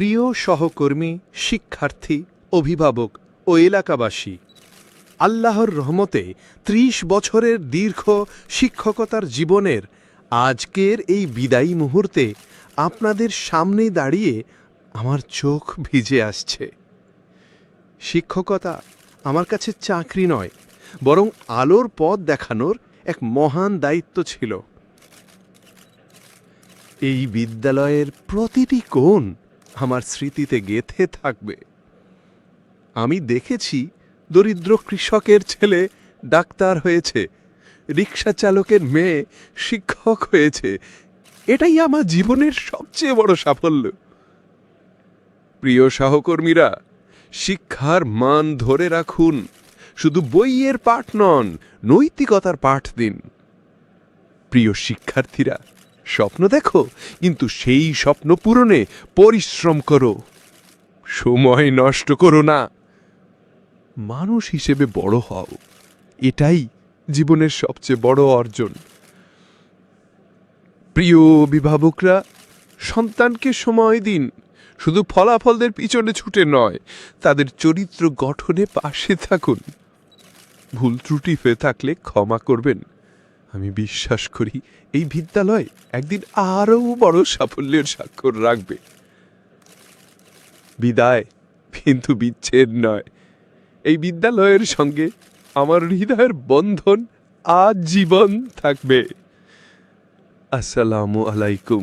প্রিয় সহকর্মী, শিক্ষার্থী, অভিভাবক ও এলাকাবাসী, আল্লাহর রহমতে ত্রিশ বছরের দীর্ঘ শিক্ষকতার জীবনের আজকের এই বিদায়ী মুহূর্তে আপনাদের সামনে দাঁড়িয়ে আমার চোখ ভিজে আসছে। শিক্ষকতা আমার কাছে চাকরি নয়, বরং আলোর পথ দেখানোর এক মহান দায়িত্ব ছিল। এই বিদ্যালয়ের প্রতিটি কোণ আমার স্মৃতিতে গেথে থাকবে। আমি দেখেছি দরিদ্র কৃষকের ছেলে ডাক্তার হয়েছে, রিক্সা চালকের মেয়ে শিক্ষক হয়েছে। এটাই আমার জীবনের সবচেয়ে বড় সাফল্য। প্রিয় সহকর্মীরা, শিক্ষার মান ধরে রাখুন। শুধু বইয়ের পাঠ নন, নৈতিকতার পাঠ দিন। প্রিয় শিক্ষার্থীরা স্বপ্ন দেখো, কিন্তু সেই স্বপ্ন পূরণে পরিশ্রম করো। সময় নষ্ট করো না। মানুষ হিসেবে বড় হও। এটাই জীবনের সবচেয়ে বড় অর্জন। প্রিয় অভিভাবকরা, সন্তানকে সময় দিন। শুধু ফলাফলদের পিছনে ছুটে নয়, তাদের চরিত্র গঠনে পাশে থাকুন। ভুল ত্রুটি হয়ে থাকলে ক্ষমা করবেন। আমি বিশ্বাস করি এই বিদ্যালয় একদিন আরও বড় সাফল্যের স্বাক্ষর রাখবে। বিদায়, কিন্তু বিচ্ছেদ নয়। এই বিদ্যালয়ের সঙ্গে আমার হৃদয়ের বন্ধন আজীবন থাকবে। আসসালামু আলাইকুম।